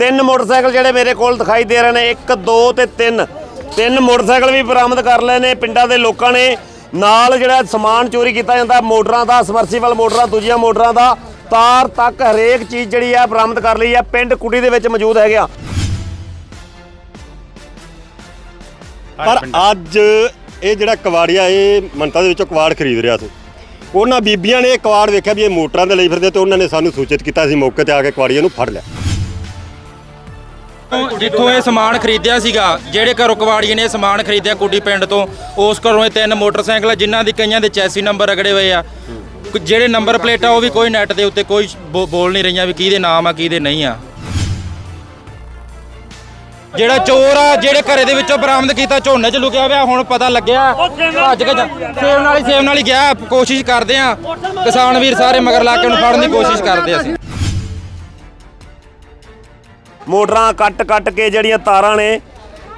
ਤਿੰਨ ਮੋਟਰਸਾਈਕਲ ਜਿਹੜੇ ਮੇਰੇ ਕੋਲ ਦਿਖਾਈ ਦੇ ਰਹੇ ਨੇ 1 2 ਤੇ 3 ਤਿੰਨ ਮੋਟਰਸਾਈਕਲ ਵੀ ਬਰਾਮਦ ਕਰ ਲਏ ਨੇ ਪਿੰਡਾਂ ਦੇ ਲੋਕਾਂ ਨੇ। ਨਾਲ ਜਿਹੜਾ ਸਮਾਨ ਚੋਰੀ ਕੀਤਾ ਜਾਂਦਾ ਮੋਟਰਾਂ ਦਾ ਸਮਰਸੀਬਲ ਮੋਟਰਾਂ ਦੂਜੀਆਂ ਮੋਟਰਾਂ ਦਾ ਤਾਰ ਤੱਕ ਹਰੇਕ ਚੀਜ਼ ਜਿਹੜੀ ਆ ਬਰਾਮਦ ਕਰ ਲਈ ਆ ਪਿੰਡ ਕੁੜੀ ਦੇ ਵਿੱਚ ਮੌਜੂਦ ਹੈਗੇ ਆ। ਪਰ ਅੱਜ ਇਹ ਜਿਹੜਾ ਕਵਾੜੀਆ ਇਹ ਮੰਤਾ ਦੇ ਵਿੱਚੋਂ ਕਵਾੜ ਖਰੀਦ ਰਿਹਾ ਸੀ। ਉਹਨਾਂ ਬੀਬੀਆਂ ਨੇ ਇਹ ਕਵਾੜ ਵੇਖਿਆ ਵੀ ਇਹ ਮੋਟਰਾਂ ਦੇ ਲਈ ਫਿਰਦੇ ਤੇ ਉਹਨਾਂ ਨੇ ਸਾਨੂੰ ਸੂਚਿਤ ਕੀਤਾ ਸੀ ਮੌਕੇ ਤੇ ਆ ਕੇ ਕਵਾੜੀਏ ਨੂੰ ਫੜ ਲਿਆ। ਜਿੱਥੋਂ ਇਹ ਸਮਾਨ ਖਰੀਦਿਆ ਸੀਗਾ ਜਿਹੜੇ ਘਰੋਂ ਕਵਾੜੀਏ ਨੇ ਇਹ ਸਮਾਨ ਖਰੀਦਿਆ ਕੁੱਡੀ ਪਿੰਡ ਤੋਂ ਉਸ ਘਰੋਂ ਇਹ ਤਿੰਨ ਮੋਟਰਸਾਈਕਲ ਜਿਨ੍ਹਾਂ ਦੀ ਕਈਆਂ ਦੇ ਚੈਸੀ ਨੰਬਰ ਰਗੜੇ ਹੋਏ ਆ। ਜਿਹੜੇ ਨੰਬਰ ਪਲੇਟਾਂ ਉਹ ਵੀ ਕੋਈ ਨੈਟ ਦੇ ਉੱਤੇ ਕੋਈ ਬੋਲ ਨਹੀਂ ਰਹੀਆਂ ਵੀ ਕਿਹਦੇ ਨਾਮ ਆ ਕਿਹਦੇ ਨਹੀਂ ਆ। ਜਿਹੜਾ ਚੋਰ ਆ ਜਿਹੜੇ ਘਰੇ ਦੇ ਵਿੱਚੋਂ ਬਰਾਮਦ ਕੀਤਾ ਝੋਨੇ 'ਚ ਲੁਕਿਆ ਹੋਇਆ ਹੁਣ ਪਤਾ ਲੱਗਿਆ ਭੱਜ ਕੇ ਸੇਵ ਨਾਲ ਹੀ ਸੇਵ ਨਾਲ ਹੀ ਗਿਆ ਕੋਸ਼ਿਸ਼ ਕਰਦੇ ਆ। ਕਿਸਾਨ ਵੀਰ ਸਾਰੇ ਮਗਰ ਲਾ ਕੇ ਉਹਨੂੰ ਫੜਨ ਦੀ ਕੋਸ਼ਿਸ਼ ਕਰਦੇ ਆ ਅਸੀਂ। ਮੋਟਰਾਂ ਕੱਟ ਕੱਟ ਕੇ ਜਿਹੜੀਆਂ ਤਾਰਾਂ ਨੇ,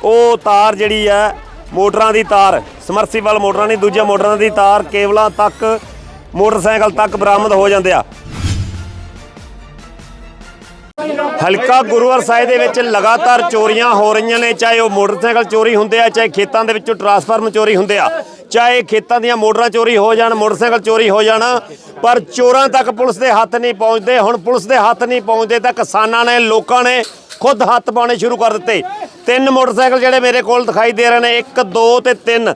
ਉਹ ਤਾਰ ਜਿਹੜੀ ਹੈ, ਮੋਟਰਾਂ ਦੀ ਤਾਰ, ਸਮਰਸੀਬਲ ਮੋਟਰਾਂ ਨਹੀਂ, ਦੂਜੀਆਂ ਮੋਟਰਾਂ ਦੀ ਤਾਰ ਕੇਬਲਾਂ ਤੱਕ ਮੋਟਰਸਾਈਕਲ ਤੱਕ ਬਰਾਮਦ ਹੋ ਜਾਂਦੇ ਆ। ਹਲਕਾ ਗੁਰੂਵਰ ਸਾਹਿਬ ਦੇ ਵਿੱਚ ਲਗਾਤਾਰ ਚੋਰੀਆਂ ਹੋ ਰਹੀਆਂ ਨੇ, ਚਾਹੇ ਉਹ ਮੋਟਰਸਾਈਕਲ ਚੋਰੀ ਹੁੰਦੇ ਆ, ਚਾਹੇ ਖੇਤਾਂ ਦੇ ਵਿੱਚੋਂ ਟਰਾਂਸਫਾਰਮ ਚੋਰੀ ਹੁੰਦੇ ਆ, ਚਾਹੇ ਖੇਤਾਂ ਦੀਆਂ ਮੋਟਰਾਂ ਚੋਰੀ ਹੋ ਜਾਣ, ਮੋਟਰਸਾਈਕਲ ਚੋਰੀ ਹੋ ਜਾਣ, ਪਰ ਚੋਰਾਂ ਤੱਕ ਪੁਲਿਸ ਦੇ ਹੱਥ ਨਹੀਂ ਪਹੁੰਚਦੇ। ਹੁਣ ਪੁਲਿਸ ਦੇ ਹੱਥ ਨਹੀਂ ਪਹੁੰਚਦੇ ਤਾਂ ਕਿਸਾਨਾਂ ਨੇ, ਲੋਕਾਂ ਨੇ ਖੁਦ ਹੱਥ ਪਾਉਣੇ ਸ਼ੁਰੂ ਕਰ ਦਿੱਤੇ। ਤਿੰਨ ਮੋਟਰਸਾਈਕਲ ਜਿਹੜੇ ਮੇਰੇ ਕੋਲ ਦਿਖਾਈ ਦੇ ਰਹੇ ਨੇ 1 2 ਤੇ 3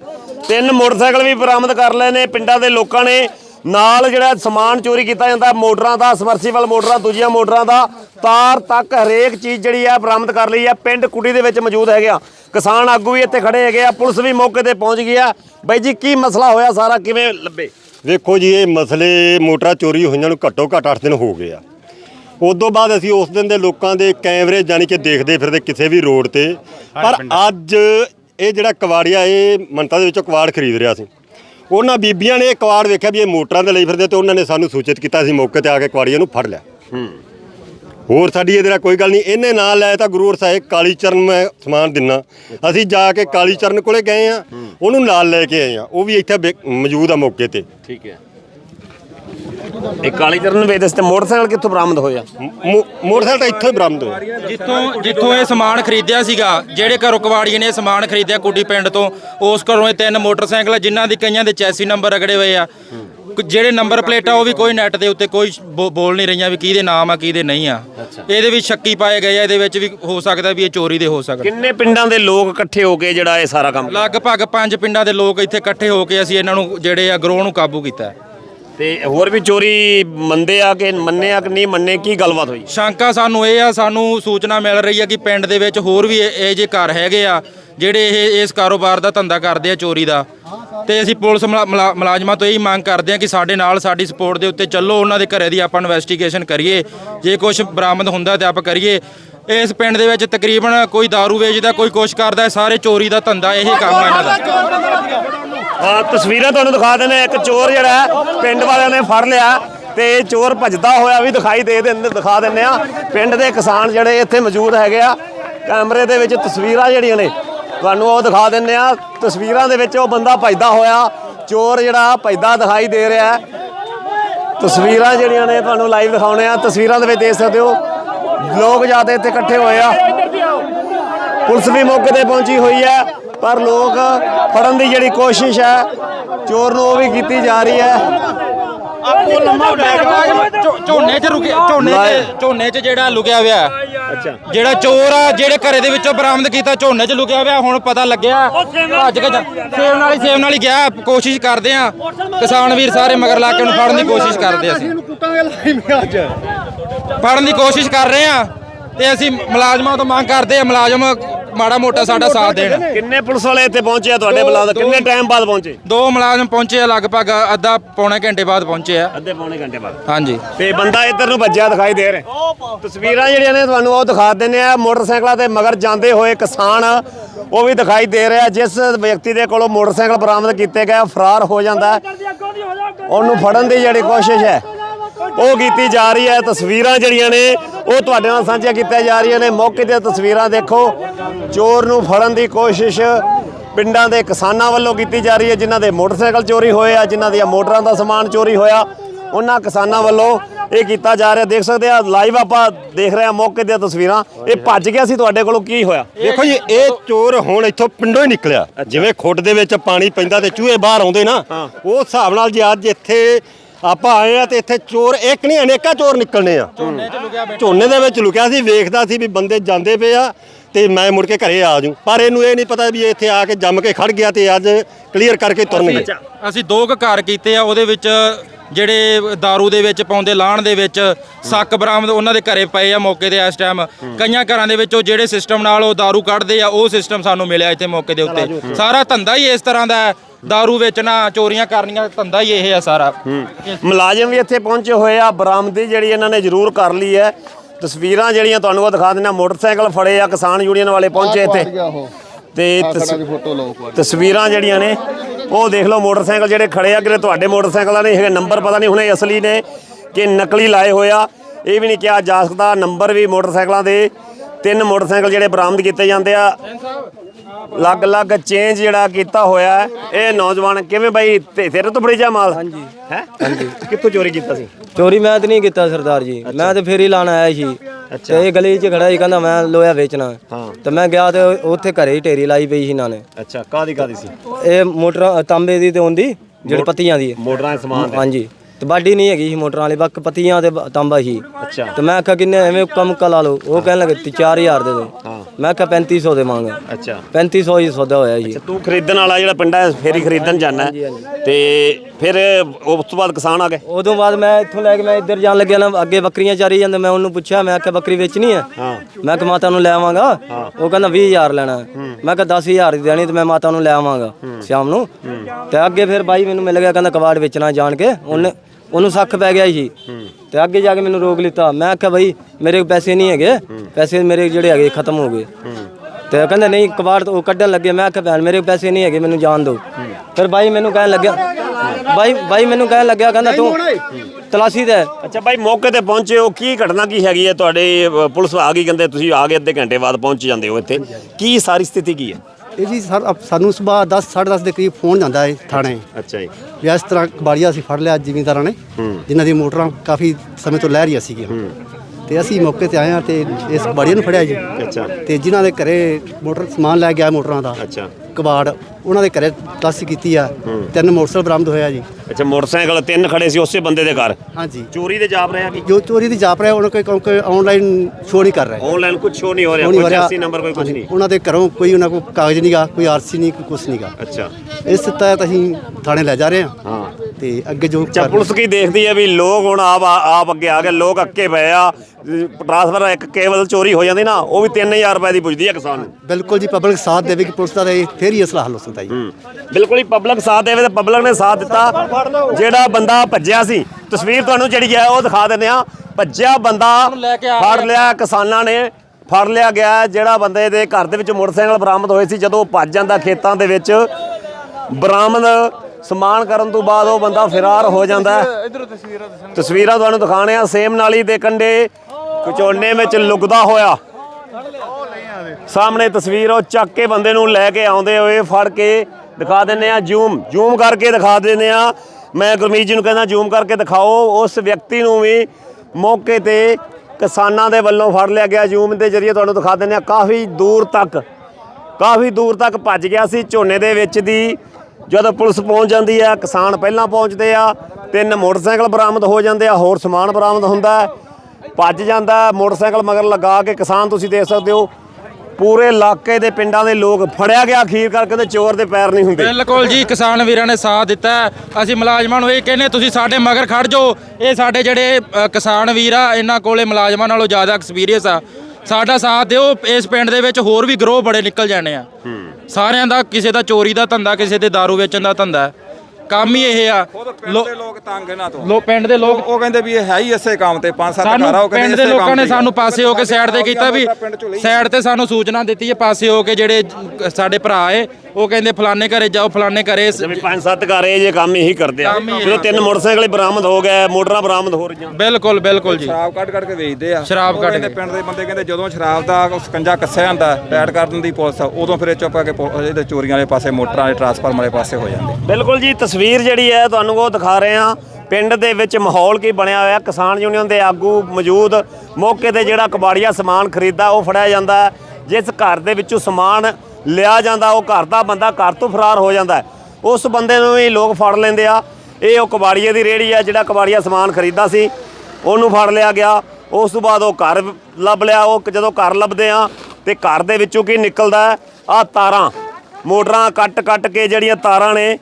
ਤਿੰਨ ਮੋਟਰਸਾਈਕਲ ਵੀ ਬਰਾਮਦ ਕਰ ਲਏ ਨੇ ਪਿੰਡਾਂ ਦੇ ਲੋਕਾਂ ਨੇ। ਨਾਲ ਜਿਹੜਾ ਸਮਾਨ ਚੋਰੀ ਕੀਤਾ ਜਾਂਦਾ, ਮੋਟਰਾਂ ਦਾ ਸਮਰਸੀਬਲ ਮੋਟਰਾਂ, ਦੂਜੀਆਂ ਮੋਟਰਾਂ ਦਾ, ਤਾਰ ਤੱਕ ਹਰੇਕ ਚੀਜ਼ ਜਿਹੜੀ ਆ ਬਰਾਮਦ ਕਰ ਲਈ ਆ। ਪਿੰਡ ਕੁੜੀ ਦੇ ਵਿੱਚ ਮੌਜੂਦ ਹੈਗੇ ਆ। ਕਿਸਾਨ ਆਗੂ ਵੀ ਇੱਥੇ ਖੜੇ ਹੈਗੇ ਆ, ਪੁਲਿਸ ਵੀ ਮੌਕੇ ਤੇ ਪਹੁੰਚ ਗਈ ਆ। ਬਾਈ ਜੀ, ਕੀ ਮਸਲਾ ਹੋਇਆ ਸਾਰਾ? ਕਿਵੇਂ ਲੱਭੇ? ਵੇਖੋ ਜੀ, ਇਹ ਮਸਲੇ ਮੋਟਰਾਂ ਚੋਰੀ ਹੋਈਆਂ ਨੂੰ ਘੱਟੋ ਘੱਟ 8 ਦਿਨ ਹੋ ਗਏ ਆ। ਉਦੋਂ ਬਾਅਦ ਅਸੀਂ ਉਸ ਦਿਨ ਦੇ ਲੋਕਾਂ ਦੇ ਕੈਮਰੇ ਜਾਨੀ ਕਿ ਦੇਖਦੇ ਫਿਰਦੇ ਕਿਸੇ ਵੀ ਰੋਡ ਤੇ। ਪਰ ਅੱਜ ਇਹ ਜਿਹੜਾ ਕਵਾੜੀਆ ਇਹ ਮੰਤਾ ਦੇ ਵਿੱਚੋਂ ਕਵਾੜ ਖਰੀਦ ਰਿਹਾ ਸੀ। ਉਹਨਾਂ ਬੀਬੀਆਂ ਨੇ ਇਹ ਕਵਾੜ ਵੇਖਿਆ ਵੀ ਇਹ ਮੋਟਰਾਂ ਦੇ ਲਈ ਫਿਰਦੇ ਤੇ ਉਹਨਾਂ ਨੇ ਸਾਨੂੰ ਸੂਚਿਤ ਕੀਤਾ ਸੀ ਮੌਕੇ ਤੇ ਆ ਕੇ ਕਵਾੜੀਏ ਨੂੰ ਫੜ ਲਿਆ। ਹੋਰ ਸਾਡੀ ਇਹਦੇ ਨਾਲ ਕੋਈ ਗੱਲ ਨਹੀਂ। ਇਹਨੇ ਨਾਲ ਲੈ ਤਾਂ ਗੁਰੂ ਸਾਹਿਬ ਕਾਲੀ ਚਰਨ ਮੈਂ ਸਮਾਨ ਦਿੰਨਾ। ਅਸੀਂ ਜਾ ਕੇ ਕਾਲੀ ਚਰਨ ਕੋਲੇ ਗਏ ਆ ਉਹਨੂੰ ਨਾਲ ਲੈ ਕੇ ਆਏ ਆ। ਉਹ ਵੀ ਇੱਥੇ ਮੌਜੂਦ ਆ ਮੌਕੇ ਤੇ। ਠੀਕ ਹੈ। ਇਹ ਕਾਲੀ ਚਰਨ ਵੇਦਸ ਤੇ ਮੋਟਰਸਾਈਕਲ ਕਿੱਥੋਂ ਬਰਾਮਦ ਹੋਇਆ? ਮੋ- ਮੋਟਰਸਾਈਕਲ ਤਾਂ ਇੱਥੋਂ ਹੀ ਬਰਾਮਦ ਹੋਇਆ। ਜਿੱਥੋਂ ਜਿੱਥੋਂ ਇਹ ਸਮਾਨ ਖਰੀਦਿਆ ਸੀਗਾ ਜਿਹੜੇ ਘਰੋਂ ਕਵਾੜੀਏ ਨੇ ਇਹ ਸਮਾਨ ਖਰੀਦਿਆ ਕੁੱਡੀ ਪਿੰਡ ਤੋਂ ਉਸ ਘਰੋਂ ਇਹ ਤਿੰਨ ਮੋਟਰਸਾਈਕਲ ਜਿਨ੍ਹਾਂ ਦੀ ਕਈਆਂ ਦੇ ਚੈਸੀ ਨੰਬਰ ਰਗੜੇ ਹੋਏ ਆ। ਕੁ- ਜਿਹੜੇ ਨੰਬਰ ਪਲੇਟਾਂ ਉਹ ਵੀ ਕੋਈ ਨੈਟ ਦੇ ਉੱਤੇ ਕੋਈ ਬੋ- ਬੋਲ ਨਹੀਂ ਰਹੀਆਂ ਵੀ ਕਿਹਦੇ ਨਾਮ ਆ ਕਿਹਦੇ ਨਹੀਂ ਆ। ਇਹਦੇ ਵਿੱਚ ਸ਼ੱਕੀ ਪਾਏ ਗਏ ਆ ਇਹਦੇ ਵਿੱਚ ਵੀ ਹੋ ਸਕਦਾ ਵੀ ਇਹ ਚੋਰੀ ਦੇ ਹੋ ਸਕਦਾ ਕਿੰਨੇ ਪਿੰਡਾਂ ਦੇ ਲੋਕ ਇਕੱਠੇ ਹੋ ਕੇ ਜਿਹੜਾ ਇਹ ਸਾਰਾ ਕੰਮ ਲਗਭਗ ਪੰਜ ਪਿੰਡਾਂ ਦੇ ਲੋਕ ਇੱਥੇ ਇਕੱਠੇ ਹੋ ਕੇ ਅਸੀਂ ਇਹਨਾਂ ਨੂੰ ਜਿਹੜੇ ਆ ਗਰੋਹ ਨੂੰ ਕਾਬੂ ਕੀਤਾ। ਹੈ। ਤੇ ਹੋਰ ਵੀ ਚੋਰੀ ਮੰਨਦੇ ਆ ਕਿ ਮੰਨੇ ਆ ਕਿ ਨਹੀਂ ਮੰਨੇ, ਕੀ ਗੱਲਬਾਤ ਹੋਈ? ਸ਼ੰਕਾ ਸਾਨੂੰ ਇਹ ਆ, ਸਾਨੂੰ ਸੂਚਨਾ ਮਿਲ ਰਹੀ ਆ ਕਿ ਪਿੰਡ ਦੇ ਵਿੱਚ ਹੋਰ ਵੀ ਇਹ ਇਹ ਜੇ ਘਰ ਹੈਗੇ ਆ, ਜਿਹੜੇ ਇਹ ਇਸ ਕਾਰੋਬਾਰ ਦਾ ਧੰਦਾ ਕਰਦੇ ਆ ਚੋਰੀ ਦਾ। ਤੇ ਅਸੀਂ ਪੁਲਿਸ ਮੁਲਾ- ਮੁਲਾ- ਮੁਲਾਜ਼ਮਾਂ ਤੋਂ ਇਹੀ ਮੰਗ ਕਰਦੇ ਆ ਕਿ ਸਾਡੇ ਨਾਲ ਸਾਡੀ ਸਪੋਰਟ ਦੇ ਉੱਤੇ ਚੱਲੋ, ਉਹਨਾਂ ਦੇ ਘਰੇ ਦੀ ਆਪਾਂ ਇਨਵੈਸਟੀਗੇਸ਼ਨ ਕਰੀਏ। ਜੇ ਕੁਝ ਬਰਾਮਦ ਹੁੰਦਾ ਤੇ ਆਪਾਂ ਕਰੀਏ। ਇਸ ਪਿੰਡ ਦੇ ਵਿੱਚ ਤਕਰੀਬਨ ਕੋਈ दारू ਵੇਚਦਾ, ਕੋਈ ਕੁਛ ਕਰਦਾ, ਸਾਰੇ ਚੋਰੀ ਦਾ ਧੰਦਾ ਇਹ ਕੰਮ ਆ ਇਹਨਾਂ ਦਾ। ਆ, ਤਸਵੀਰਾਂ ਤੁਹਾਨੂੰ ਦਿਖਾ ਦਿੰਦੇ ਹਾਂ। ਇੱਕ ਚੋਰ ਜਿਹੜਾ ਪਿੰਡ ਵਾਲਿਆਂ ਨੇ ਫੜ ਲਿਆ ਤੇ ਚੋਰ ਭੱਜਦਾ ਹੋਇਆ ਵੀ ਦਿਖਾਈ ਦੇ ਦਿੰਦੇ ਦਿਖਾ ਦਿੰਦੇ ਆ ਪਿੰਡ ਦੇ ਕਿਸਾਨ ਜਿਹੜੇ ਇੱਥੇ ਮੌਜੂਦ ਹੈਗੇ ਆ। ਕੈਮਰੇ ਦੇ ਵਿੱਚ ਤਸਵੀਰਾਂ ਜਿਹੜੀਆਂ ਨੇ, ਤੁਹਾਨੂੰ ਉਹ ਦਿਖਾ ਦਿੰਦੇ ਆ ਤਸਵੀਰਾਂ ਦੇ ਵਿੱਚ ਉਹ ਬੰਦਾ ਭੱਜਦਾ ਹੋਇਆ, ਚੋਰ ਜਿਹੜਾ ਭੱਜਦਾ ਦਿਖਾਈ ਦੇ ਰਿਹਾ ਤਸਵੀਰਾਂ ਜਿਹੜੀਆਂ ਨੇ ਤੁਹਾਨੂੰ ਲਾਈਵ ਦਿਖਾਉਣੇ ਆ ਤਸਵੀਰਾਂ ਦੇ ਵਿੱਚ ਦੇਖ ਸਕਦੇ ਹੋ, ਲੋਕ ਜ਼ਿਆਦਾ ਇੱਥੇ ਇਕੱਠੇ ਹੋਏ ਆ। ਪੁਲਿਸ ਵੀ ਮੌਕੇ ਤੇ ਪਹੁੰਚੀ ਹੋਈ ਹੈ। ਪਰ ਲੋਕ ਫੜਨ ਦੀ ਜਿਹੜੀ ਕੋਸ਼ਿਸ਼ ਹੈ ਚੋਰ ਨੂੰ ਉਹ ਵੀ ਕੀਤੀ ਜਾ ਰਹੀ ਹੈ। ਝੋ- ਝੋਨੇ 'ਚ ਰੁਕਿਆ ਝੋਨੇ 'ਚ ਝੋਨੇ 'ਚ ਜਿਹੜਾ ਲੁਕਿਆ ਹੋਇਆ। ਅੱਛਾ। ਜਿਹੜਾ ਚੋਰ ਆ ਜਿਹੜੇ ਘਰੇ ਦੇ ਵਿੱਚੋਂ ਬਰਾਮਦ ਕੀਤਾ ਝੋਨੇ 'ਚ ਲੁਕਿਆ ਹੋਇਆ ਹੁਣ ਪਤਾ ਲੱਗਿਆ। ਭੱਜ ਕੇ ਜਾ- ਸੇਵ ਨਾਲ ਹੀ ਸੇਵ ਨਾਲ ਹੀ ਗਿਆ। ਕੋਸ਼ਿਸ਼ ਕਰਦੇ ਆ। ਕਿਸਾਨ ਵੀਰ ਸਾਰੇ ਮਗਰ ਲਾ ਕੇ ਉਹਨੂੰ ਫੜਨ ਦੀ ਕੋਸ਼ਿਸ਼ ਕਰਦੇ ਆ ਅਸੀਂ। ਫੜਨ ਦੀ ਕੋਸ਼ਿਸ਼ ਕਰ ਰਹੇ ਆ। ਤੇ ਅਸੀਂ ਮੁਲਾਜ਼ਮਾਂ ਤੋਂ ਮੰਗ ਕਰਦੇ ਆ ਮੁਲਾਜ਼ਮ ਮਾੜਾ ਮੋਟਾ ਸਾਡਾ ਸਾਥ ਦੇਣ। ਕਿੰਨੇ ਪੁਲਿਸ ਵਾਲੇ ਇੱਥੇ ਪਹੁੰਚੇ ਆ ਤੁਹਾਡੇ ਬਲਾਦ ਕਿੰਨੇ ਟਾਈਮ ਬਾਅਦ ਪਹੁੰਚੇ? ਦੋ ਮੁਲਾਜ਼ਮ ਪਹੁੰਚੇ ਆ ਲਗਭਗ ਅੱਧਾ ਪੌਣੇ ਘੰਟੇ ਬਾਅਦ ਪਹੁੰਚੇ ਆ। ਅੱਧੇ ਪੌਣੇ ਘੰਟੇ ਬਾਅਦ। ਹਾਂਜੀ। ਤੇ ਬੰਦਾ ਇੱਧਰ ਨੂੰ ਭੱਜਿਆ ਦਿਖਾਈ ਦੇ ਰਿਹਾ। ਤਸਵੀਰਾਂ ਜਿਹੜੀਆਂ ਨੇ ਤੁਹਾਨੂੰ ਉਹ ਦਿਖਾ ਦਿੰਨੇ ਆ। ਮੋਟਰਸਾਈਕਲਾਂ ਤੇ ਮਗਰ ਜਾਂਦੇ ਹੋਏ ਕਿਸਾਨ ਉਹ ਵੀ ਦਿਖਾਈ ਦੇ ਰਿਹਾ ਜਿਸ ਵਿਅਕਤੀ ਦੇ ਕੋਲੋਂ ਮੋਟਰਸਾਈਕਲ ਬਰਾਮਦ ਕੀਤੇ ਗਏ ਫਰਾਰ ਹੋ ਜਾਂਦਾ ਉਹਨੂੰ ਫੜਨ ਦੀ ਜਿਹੜੀ ਕੋਸ਼ਿਸ਼ ਹੈ। ਉਹ ਕੀਤੀ ਜਾ ਰਹੀ ਹੈ ਤਸਵੀਰਾਂ ਜਿਹੜੀਆਂ ਨੇ ਉਹ ਤੁਹਾਡੇ ਨਾਲ ਸਾਂਝੀਆਂ ਕੀਤੀਆਂ ਜਾ ਰਹੀਆਂ ਨੇ। ਮੌਕੇ ਦੀਆਂ ਤਸਵੀਰਾਂ ਦੇਖੋ। ਚੋਰ ਨੂੰ ਫੜਨ ਦੀ ਕੋਸ਼ਿਸ਼ ਪਿੰਡਾਂ ਦੇ ਕਿਸਾਨਾਂ ਵੱਲੋਂ ਕੀਤੀ ਜਾ ਰਹੀ ਹੈ ਜਿਨ੍ਹਾਂ ਦੇ ਮੋਟਰਸਾਈਕਲ ਚੋਰੀ ਹੋਏ ਆ ਜਿਨ੍ਹਾਂ ਦੀਆਂ ਮੋਟਰਾਂ ਦਾ ਸਮਾਨ ਚੋਰੀ ਹੋਇਆ। ਉਹਨਾਂ ਕਿਸਾਨਾਂ ਵੱਲੋਂ ਇਹ ਕੀਤਾ ਜਾ ਰਿਹਾ। ਦੇਖ ਸਕਦੇ ਆ ਲਾਈਵ ਆਪਾਂ ਦੇਖ ਰਹੇ ਆ ਮੌਕੇ ਦੀਆਂ ਤਸਵੀਰਾਂ। ਇਹ ਭੱਜ ਗਿਆ ਸੀ ਤੁਹਾਡੇ ਕੋਲੋਂ ਕੀ ਹੋਇਆ? ਦੇਖੋ ਜੀ ਇਹ ਚੋਰ ਹੁਣ ਇੱਥੋਂ ਪਿੰਡੋਂ ਹੀ ਨਿਕਲਿਆ। ਜਿਵੇਂ ਖੁੱਡ ਦੇ ਵਿੱਚ ਪਾਣੀ ਪੈਂਦਾ ਤੇ ਚੂਹੇ ਬਾਹਰ ਆਉਂਦੇ ਨਾ ਉਹ ਹਿਸਾਬ ਨਾਲ ਜੇ ਅੱਜ ਇੱਥੇ ਆਪਾਂ ਆਏ ਆ ਤੇ ਇੱਥੇ ਚੋਰ ਇੱਕ ਨਹੀਂ ਅਨੇਕਾਂ ਚੋਰ ਨਿਕਲਣੇ ਆ। ਝੋਨੇ ਦੇ ਵਿੱਚ ਲੁਕਿਆ ਸੀ ਵੇਖਦਾ ਸੀ ਵੀ ਬੰਦੇ ਜਾਂਦੇ ਪਏ ਆ। ਤੇ ਮੈਂ ਮੁੜ ਕੇ ਘਰੇ ਆ ਜੂ ਪਰ ਇਹਨੂੰ ਇਹ ਨਹੀਂ ਪਤਾ ਵੀ ਇਹ ਇੱਥੇ ਆ ਕੇ ਜੰਮ ਕੇ ਖੜ ਗਿਆ ਤੇ ਅੱਜ ਕਲੀਅਰ ਕਰਕੇ ਤੁਰਨਗੇ ਅਸੀਂ ਦੋ ਕੁ ਘਰ ਕੀਤੇ ਆ ਉਹਦੇ ਵਿੱਚ ਜਿਹੜੇ दारू ਦੇ ਵਿੱਚ ਪਾਉਂਦੇ ਲਾਣ ਦੇ ਵਿੱਚ ਸੱਕ ਬਰਾਮਦ ਉਹਨਾਂ ਦੇ ਘਰੇ ਪਏ ਆ ਮੌਕੇ ਤੇ ਇਸ ਟਾਈਮ ਕਈਆਂ ਘਰਾਂ ਦੇ ਵਿੱਚ ਉਹ ਜਿਹੜੇ ਸਿਸਟਮ ਨਾਲ ਉਹ दारू ਕੱਢਦੇ ਆ ਉਹ ਸਿਸਟਮ ਸਾਨੂੰ ਮਿਲਿਆ ਇੱਥੇ ਮੌਕੇ ਦੇ ਉੱਤੇ ਸਾਰਾ ਧੰਦਾ ਹੀ ਇਸ ਤਰ੍ਹਾਂ ਦਾ ਹੈ दारू ਵੇਚਣਾ ਚੋਰੀਆਂ ਕਰਨੀਆਂ ਧੰਦਾ ਹੀ ਇਹ ਆ ਸਾਰਾ ਮੁਲਾਜ਼ਮ ਵੀ ਇੱਥੇ ਪਹੁੰਚੇ ਹੋਏ ਆ ਬਰਾਮਦੀ ਜਿਹੜੀ ਇਹਨਾਂ ਨੇ ਜ਼ਰੂਰ ਕਰ ਲਈ ਹੈ ਤਸਵੀਰਾਂ ਜਿਹੜੀਆਂ ਤੁਹਾਨੂੰ ਉਹ ਦਿਖਾ ਦਿੰਦਾ ਮੋਟਰਸਾਈਕਲ ਫੜੇ ਆ ਕਿਸਾਨ ਯੂਨੀਅਨ ਵਾਲੇ ਪਹੁੰਚੇ ਇੱਥੇ। ਤੇ ਤਸ- ਤਸਵੀਰਾਂ ਜਿਹੜੀਆਂ ਨੇ ਉਹ ਦੇਖ ਲਓ ਮੋਟਰਸਾਈਕਲ ਜਿਹੜੇ ਖੜੇ ਆ ਕਿਤੇ ਤੁਹਾਡੇ ਮੋਟਰਸਾਈਕਲਾਂ ਨੇ ਹੈਗੇ ਨੰਬਰ ਪਤਾ ਨਹੀਂ ਹੁਣੇ ਅਸਲੀ ਨੇ ਕਿ ਨਕਲੀ ਲਾਏ ਹੋਇਆ ਇਹ ਵੀ ਨਹੀਂ ਕਿਹਾ ਜਾ ਸਕਦਾ ਨੰਬਰ ਵੀ ਮੋਟਰਸਾਈਕਲਾਂ ਦੇ ਤਿੰਨ ਮੋਟਰਸਾਈਕਲ ਜਿਹੜੇ ਬਰਾਮਦ ਕੀਤੇ ਜਾਂਦੇ ਆ। ਅਲੱਗ-ਅਲੱਗ ਚੇਂਜ ਜਿਹੜਾ ਕੀਤਾ ਹੋਇਆ ਹੈ। ਇਹ ਨੌਜਵਾਨ ਕਿਵੇਂ ਬਾਈ ਤੇ- ਤੇਰੇ ਤੋਂ ਫੜੀਜਾ ਮਾਲ? ਹਾਂਜੀ। ਹੈ? ਹਾਂਜੀ। ਕਿੱਥੋਂ ਚੋਰੀ ਕੀਤਾ ਸੀ? ਚੋਰੀ ਮੈਂ ਤੇ ਨਹੀਂ ਕੀਤਾ ਸਰਦਾਰ ਜੀ। ਮੈਂ ਤੇ ਫੇਰੀ ਲਾਣ ਆਇਆ ਸੀ। ਤੇ ਇਹ ਗਲੀ 'ਚ ਖੜਾ ਸੀ ਕਹਿੰਦਾ ਮੈਂ ਲੋਹਾ ਵੇਚਣਾ। ਹਾਂ। ਤੇ ਮੈਂ ਗਿਆ ਤੇ ਉੱਥੇ ਘਰੇ ਹੀ ਢੇਰੀ ਲਾਈ ਪਈ ਸੀ ਇਹਨਾਂ ਨੇ। ਅੱਛਾ ਕਾਦੀ ਕਾਦੀ ਸੀ? ਇਹ ਮੋਟਰ ਤਾਂਬੇ ਦੀ ਤੇ ਹੁੰਦੀ ਜਿਹੜੀ ਪੱਤੀਆਂ ਦੀ। ਮੋਟਰਾਂ ਦੇ ਸਮਾਨ ਤੇ। ਹਾਂਜੀ। ਤੇ ਬਾਡੀ ਨਹੀਂ ਹੈਗੀ ਸੀ ਮੋਟਰਾਂ ਵਾਲੀ ਬੱਕ ਪੱਤੀਆਂ ਤੇ ਬ- ਤਾਂਬਾ ਸੀ। ਅੱਛਾ। ਤੇ ਮੈਂ ਆਖਿਆ ਕਿੰਨੇ ਐਵੇਂ ਕੰਮ ਕਲਾ ਲਓ ਉਹ ਕਹਿਣ ਲੱਗੇ ਤੀ 4000 ਦੇ ਦੋ। ਮੈਂ ਆਖਿਆ 3500 ਦੇ ਮੰਗ। ਅੱਛਾ। 3500 ਹੀ ਸੌਦਾ ਹੋਇਆ ਜੀ। ਤੂੰ ਖਰੀਦਣ ਵਾਲਾ ਜਿਹੜਾ ਪਿੰਡਾ ਹੈ, ਫੇਰੀ ਖਰੀਦਣ ਜਾਣਾ। ਤੇ ਫਿਰ ਉਸ ਤੋਂ ਬਾਅਦ ਕਿਸਾਨ ਆ ਗਏ? ਉਦੋਂ ਬਾਅਦ ਮੈਂ ਇੱਥੋਂ ਲੈ ਕੇ ਮੈਂ ਇੱਧਰ ਜਾਣ ਲੱਗਿਆ ਨਾ ਅੱਗੇ ਬੱਕਰੀਆਂ ਚਾਰੀ ਜਾਂਦੇ ਮੈਂ ਉਹਨੂੰ ਪੁੱਛਿਆ ਮੈਂ ਆਖਿਆ ਬੱਕਰੀ ਵੇਚਣੀ ਹੈ? ਹਾਂ। ਮੈਂ ਕਿ ਮਾਤਾ ਨੂੰ ਲੈ ਆਵਾਂਗਾ। ਉਹ ਕਹਿੰਦਾ 20000 ਲੈਣਾ। ਹੈ। ਮੈਂ ਕਿਹਾ 10000 ਦੀ ਦੇਣੀ ਤੇ ਮੈਂ ਮਾਤਾ ਨੂੰ ਲੈ ਆਵਾਂਗਾ ਸ਼ਾਮ ਨੂੰ। ਤੇ ਅੱਗੇ ਫਿਰ ਬਾਈ ਮੈਨੂੰ ਮਿਲ ਗਿਆ ਕਹਿੰਦਾ ਕਬਾੜ ਵੇਚਣਾ ਜਾਣ ਕੇ। ਉਹਨੇ ਉਹਨੂੰ ਸੱਖ ਪੈ ਗਿਆ ਸੀ ਤੇ ਅੱਗੇ ਜਾ ਕੇ ਮੈਨੂੰ ਰੋਕ ਲਿੱਤਾ। ਮੈਂ ਆਖਿਆ ਬਾਈ ਮੇਰੇ ਕੋਲ ਪੈਸੇ ਨਹੀਂ ਹੈਗੇ। ਪੈਸੇ ਮੇਰੇ ਜਿਹੜੇ ਹੈਗੇ ਖਤਮ ਹੋ ਗਏ। ਤੇ ਕਹਿੰਦਾ ਨਹੀਂ ਕਬਾੜ ਤੋਂ ਕੱਢਣ ਲੱਗੇ। ਮੈਂ ਆਖਿਆ ਭੈਣ ਮੇਰੇ ਕੋਲ ਪੈਸੇ ਨਹੀਂ ਹੈਗੇ ਮੈਨੂੰ ਜਾਣ ਦਿਓ ਫਿਰ ਬਾਈ ਮੈਨੂੰ ਕਹਿਣ ਲੱਗਿਆ ਬਾਈ ਬਾਈ ਮੈਨੂੰ ਕਹਿਣ ਲੱਗਿਆ ਕਹਿੰਦਾ ਤੂੰ ਤਲਾਸ਼ੀ ਦੇ। ਅੱਛਾ ਬਾਈ ਮੌਕੇ ਤੇ ਪਹੁੰਚੇ ਹੋ। ਕੀ ਘਟਨਾ ਕੀ ਹੈਗੀ ਹੈ? ਤੁਹਾਡੇ ਪੁਲਿਸ ਆ ਗਈ ਕਹਿੰਦੇ ਤੁਸੀਂ ਆ ਗਏ ਅੱਧੇ ਘੰਟੇ ਬਾਅਦ ਪਹੁੰਚ ਜਾਂਦੇ ਹੋ ਇੱਥੇ। ਕੀ ਸਾਰੀ ਸਥਿਤੀ ਕੀ ਹੈ? ਇਹ ਜੀ ਸਰ ਅਪ- ਸਾਨੂੰ ਸਵੇਰ 10 10:30 ਦੇ ਕਰੀਬ ਫੋਨ ਜਾਂਦਾ ਹੈ ਥਾਣੇ। ਅੱਛਾ ਜੀ। ਵੀ ਇਸ ਤਰ੍ਹਾਂ ਕਬਾੜੀਆ ਅਸੀਂ ਫੜ ਲਿਆ ਜ਼ਿਮੀਂਦਾਰਾਂ ਨੇ ਜਿਨ੍ਹਾਂ ਦੀ ਮੋਟਰਾਂ ਕਾਫੀ ਸਮੇਂ ਤੋਂ ਲੈ ਰਹੀਆਂ ਸੀਗੀਆਂ। ਤੇ ਅਸੀਂ ਮੌਕੇ ਤੇ ਆਏ ਹਾਂ ਤੇ ਇਸ ਕਬਾੜੀਆ ਨੂੰ ਫੜਿਆ ਜੀ। ਅੱਛਾ। ਤੇ ਜਿਨ੍ਹਾਂ ਦੇ ਘਰੇ ਮੋਟਰ ਸਮਾਨ ਲੈ ਗਿਆ ਮੋਟਰਾਂ ਦਾ। ਅੱਛਾ। ਕਬਾੜ ਉਹਨਾਂ ਦੇ ਘਰੇ ਤਲਾਸ਼ੀ ਕੀਤੀ ਆ। ਤਿੰਨ ਮੋਟਰਸਾਈਕਲ ਬਰਾਮਦ ਹੋਇਆ ਜੀ। ਅੱਛਾ ਮੋਟਰਸਾਈਕਲ ਤਿੰਨ ਖੜੇ ਸੀ ਉਸੇ ਬੰਦੇ ਦੇ ਘਰ? ਹਾਂਜੀ। ਚੋਰੀ ਦੇ ਜਾਪ ਰਿਹਾ ਕੀ? ਜੋ ਚੋਰੀ ਦੀ ਜਾਪ ਰਿਹਾ ਉਹਨਾਂ ਕੋਈ ਕਿਉਂਕਿ ਆਨਲਾਈਨ ਸ਼ੋ ਨਹੀਂ ਕਰ ਰਹੇ। ਆਨਲਾਈਨ ਕੁਝ ਸ਼ੋ ਨਹੀਂ ਹੋ ਰਿਹਾ ਕੋਈ ਐਸੀ ਨੰਬਰ ਕੋਈ ਕੁਝ ਨਹੀਂ। ਉਹਨਾਂ ਦੇ ਘਰੋਂ ਕੋਈ ਉਹਨਾਂ ਕੋਲ ਕਾਗਜ਼ ਨਹੀਂਗਾ ਕੋਈ ਆਰਸੀ ਨਹੀਂ ਕੋਈ ਕੁਛ ਨਹੀਂਗਾ ਅੱਛਾ। ਇਸ ਤਹਿਤ ਅਸੀਂ ਥਾਣੇ ਲੈ ਜਾ ਰਹੇ ਹਾਂ। ਹਾਂ। ਤੇ ਅੱਗੇ ਜੋ ਕਰ- ਪੁਲਿਸ ਕੀ ਦੇਖਦੀ ਹੈ ਵੀ ਲੋਕ ਹੁਣ ਆਪ ਆਪ ਅੱਗੇ ਆ ਗਏ ਲੋਕ ਅੱਕੇ ਪਏ ਆ। ਟ੍ਰਾਂਸਫਰ ਇੱਕ ਕੇਵਲ ਚੋਰੀ ਹੋ ਜਾਂਦੀ ਨਾ ਉਹ ਵੀ 3000 ਰੁਪਏ ਦੀ ਪੁੱਜਦੀ ਹੈ ਕਿਸਾਨ ਨੂੰ। ਬਿਲਕੁਲ ਜੀ ਪਬਲਿਕ ਸਾਥ ਦੇਵੇਗੀ ਪੁਲਿਸ ਦਾ ਤੇ ਫੇਰ ਹੀ ਅਸਲਾ ਹੱਲ ਹੋ ਸਕਦਾ ਜੀ ਹੂੰ। ਬਿਲਕੁਲ ਹੀ ਪਬਲਿਕ ਸਾਥ ਦੇਵੇ ਤੇ ਪਬਲਿਕ ਨੇ ਸਾਥ ਦਿੱਤਾ। ਜਿਹੜਾ ਬੰਦਾ ਭੱਜਿਆ ਸੀ ਤਸਵੀਰ ਤੁਹਾਨੂੰ ਜਿਹੜੀ ਹੈ ਉਹ ਦਿਖਾ ਦਿੰਦੇ ਆ ਭੱਜਿਆ ਬੰਦਾ ਫੜ ਲਿਆ ਕਿਸਾਨਾਂ ਨੇ ਫੜ ਲਿਆ ਗਿਆ। ਜਿਹੜਾ ਬੰਦੇ ਦੇ ਘਰ ਦੇ ਵਿੱਚ ਮੋਟਰਸਾਈਕਲ ਬਰਾਮਦ ਹੋਏ ਸੀ ਜਦੋਂ ਉਹ ਭੱਜ ਜਾਂਦਾ ਖੇਤਾਂ ਦੇ ਵਿੱਚ ਬਰਾਮਦ ਸਮਾਨ ਕਰਨ ਤੋਂ ਬਾਅਦ ਉਹ ਬੰਦਾ ਫਰਾਰ ਹੋ ਜਾਂਦਾ। ਹੈ ਤਸਵੀਰਾਂ ਤੁਹਾਨੂੰ ਦਿਖਾਣੇ ਆ ਸੇਮ ਨਾਲੀ ਦੇ ਕੰਢੇ ਕਚੋਨੇ ਵਿੱਚ ਲੁਕਦਾ ਹੋਇਆ। ਸਾਹਮਣੇ ਤਸਵੀਰ ਉਹ ਚੱਕ ਕੇ ਬੰਦੇ ਨੂੰ ਲੈ ਕੇ ਆਉਂਦੇ ਹੋਏ ਫੜ ਕੇ ਦਿਖਾ ਦਿੰਨੇ ਆ, ਜ਼ੂਮ ਜ਼ੂਮ ਕਰਕੇ ਦਿਖਾ ਦਿੰਨੇ ਆ। ਮੈਂ ਗੁਰਮੀਤ ਜੀ ਨੂੰ ਕਹਿੰਦਾ, ਜ਼ੂਮ ਕਰਕੇ ਦਿਖਾਓ, ਉਸ ਵਿਅਕਤੀ ਨੂੰ ਵੀ ਮੌਕੇ ਤੇ ਕਿਸਾਨਾਂ ਦੇ ਵੱਲੋਂ ਫੜ ਲਿਆ ਗਿਆ। ਜ਼ੂਮ ਦੇ ਜ਼ਰੀਏ ਤੁਹਾਨੂੰ ਦਿਖਾ ਦਿੰਨੇ ਆ, ਕਾਫੀ ਦੂਰ ਤੱਕ, ਕਾਫੀ ਦੂਰ ਤੱਕ ਭੱਜ ਗਿਆ ਸੀ, ਝੋਨੇ ਦੇ ਵਿੱਚ ਦੀ। ਜਦੋਂ ਪੁਲਿਸ ਪਹੁੰਚ ਜਾਂਦੀ ਆ, ਕਿਸਾਨ ਪਹਿਲਾਂ ਪਹੁੰਚਦੇ ਆ, ਤਿੰਨ ਮੋਟਰਸਾਈਕਲ ਬਰਾਮਦ ਹੋ ਜਾਂਦੇ ਆ, ਹੋਰ ਸਮਾਨ ਬਰਾਮਦ ਹੁੰਦਾ। ਭੱਜ ਜਾਂਦਾ ਮੋਟਰਸਾਈਕਲ ਮਗਰ ਲਗਾ ਕੇ, ਕਿਸਾਨ ਤੁਸੀਂ ਦੇਖ ਸਕਦੇ ਹੋ ਪੂਰੇ ਇਲਾਕੇ ਦੇ ਪਿੰਡਾਂ ਦੇ ਲੋਕ ਫੜਿਆ ਗਿਆ ਅਖੀਰ ਕਰ ਕਹਿੰਦੇ ਚੋਰ ਦੇ ਪੈਰ ਨਹੀਂ ਹੁੰਦੇ। ਬਿਲਕੁਲ ਜੀ ਕਿਸਾਨ ਵੀਰਾਂ ਨੇ ਸਾਥ ਦਿੱਤਾ। ਅਸੀਂ ਮੁਲਾਜ਼ਮਾਂ ਨੂੰ ਇਹ ਕਹਿੰਨੇ ਤੁਸੀਂ ਸਾਡੇ ਮਗਰ ਖੜ ਜਾਓ। ਇਹ ਸਾਡੇ ਜਿਹੜੇ ਕਿਸਾਨ ਵੀਰ ਆ ਇਹਨਾਂ ਕੋਲੇ ਮੁਲਾਜ਼ਮਾਂ ਨਾਲੋਂ ਜ਼ਿਆਦਾ ਐਕਸਪੀਰੀਅੰਸ ਆ। ਸਾਡਾ ਸਾਥ ਦਿਓ ਇਸ ਪਿੰਡ ਦੇ ਵਿੱਚ ਹੋਰ ਵੀ ਗਰੋਹ ਬੜੇ ਨਿਕਲ ਜਾਣੇ ਆ। ਸਾਰਿਆਂ ਦਾ ਕਿਸੇ ਦਾ ਚੋਰੀ ਦਾ ਧੰਦਾ ਕਿਸੇ ਦੇ ਦਾਰੂ ਵੇਚਣ ਦਾ ਧੰਦਾ। ਕੰਮ ਹੀ ਇਹ ਆ। ਲੋ- ਦੇ ਲੋਕ ਤੰਗ ਇਹਨਾਂ ਤੋਂ। ਲੋ ਪਿੰਡ ਦੇ ਲੋਕ ਉਹ ਕਹਿੰਦੇ ਵੀ ਇਹ ਹੈ ਹੀ ਇਸੇ ਕੰਮ ਤੇ ਪੰਜ ਸੱਤ ਘਰ ਆ ਉਹ ਕਹਿੰਦੇ ਪਿੰਡ ਦੇ ਲੋਕਾਂ ਨੇ ਆ। ਸਾਨੂੰ ਪਾਸੇ ਹੋ ਕੇ ਸਾਈਡ ਤੇ ਕੀਤਾ ਵੀ ਸਾਈਡ ਤੇ ਸਾਨੂੰ ਸੂਚਨਾ ਦਿੱਤੀ ਹੈ ਪਾਸੇ ਹੋ ਕੇ ਜਿਹੜੇ ਸਾਡੇ ਭਰਾ ਏ ਉਹ ਕਹਿੰਦੇ ਫਲਾਣੇ ਘਰੇ ਜਾਓ ਫਲਾਣੇ ਘਰੇ ਜਿਵੇਂ ਪੰਜ ਸੱਤ ਘਰ ਇਹ ਜੇ ਕੰਮ ਇਹੀ ਕਰਦੇ ਆ। ਜਦੋਂ ਤਿੰਨ ਮੋਟਰਸਾਈਕਲ ਬਰਾਮਦ ਹੋ ਗਏ ਮੋਟਰਾਂ ਬਰਾਮਦ ਹੋ ਰਹੀਆਂ। ਬਿਲਕੁਲ ਬਿਲਕੁਲ ਜੀ। ਸ਼ਰਾਬ ਕੱਢ ਕੱਢ ਕੇ ਵੇਚਦੇ ਆ। ਸ਼ਰਾਬ ਕੱਢ ਕੇ। ਪਿੰਡ ਦੇ ਬੰਦੇ ਕਹਿੰਦੇ ਜਦੋਂ ਸ਼ਰਾਬ ਦਾ ਸਕੰਜਾ ਕੱਸਿਆ ਜਾਂਦਾ ਟੈਟ ਕਰ ਦਿੰਦੀ ਪੁਲਿਸ ਉਦੋਂ ਫਿਰ ਇਹ ਚੁੱਪ ਕਰਕੇ ਪੁ- ਇਹਦੇ ਚੋਰੀਆਂ ਵਾਲੇ ਪਾਸੇ ਮੋਟਰਾਂ ਵਾਲੇ ਟਰਾਂਸਫਾਰਮਰ ਵਾਲੇ ਪਾਸੇ ਹੋ ਜਾਂਦੇ। ਬਿਲਕੁਲ ਜੀ ਤਸਵੀਰ ਜਿਹੜੀ ਹੈ ਤੁਹਾਨੂੰ ਉਹ ਦਿਖਾ ਰਹੇ ਹਾਂ। ਪਿੰਡ ਦੇ ਵਿੱਚ ਮਾਹੌਲ ਕੀ ਬਣਿਆ ਹੋਇਆ, ਕਿਸਾਨ ਯੂਨੀਅਨ ਦੇ ਆਗੂ ਮੌਜੂਦ। ਮੌਕੇ ਤੇ ਜਿਹੜਾ ਕਬਾੜੀਆ ਸਮਾਨ ਖਰੀਦਦਾ, ਉਹ ਫੜਿਆ ਜਾਂਦਾ ਜਿਸ ਘਰ ਦੇ ਵਿੱਚੋਂ ਸਮਾਨ ਲਿਆ ਜਾਂਦਾ, ਉਹ ਘਰ ਦਾ ਬੰਦਾ ਘਰ ਤੋਂ ਫਰਾਰ ਹੋ ਜਾਂਦਾ ਉਸ ਬੰਦੇ ਨੂੰ ਵੀ ਲੋਕ ਫੜ ਲੈਂਦੇ ਆ। ਇਹ ਉਹ ਕਬਾੜੀਏ ਦੀ ਰੇੜੀ ਆ ਜਿਹੜਾ ਕਬਾੜੀਆ ਸਮਾਨ ਖਰੀਦਾ ਸੀ। ਉਹਨੂੰ ਫੜ ਲਿਆ ਗਿਆ। ਉਸ ਤੋਂ ਬਾਅਦ ਉਹ ਘਰ ਲੱਭ ਲਿਆ। ਉਹ ਜਦੋਂ ਘਰ ਲੱਭਦੇ ਆ, ਤੇ ਘਰ ਦੇ ਵਿੱਚੋਂ ਕੀ ਨਿਕਲਦਾ ਆ ਤਾਰਾਂ। ਮੋਟਰਾਂ ਕੱਟ ਕੱਟ ਕੇ ਜਿਹੜੀਆਂ ਤਾਰਾਂ ਨੇ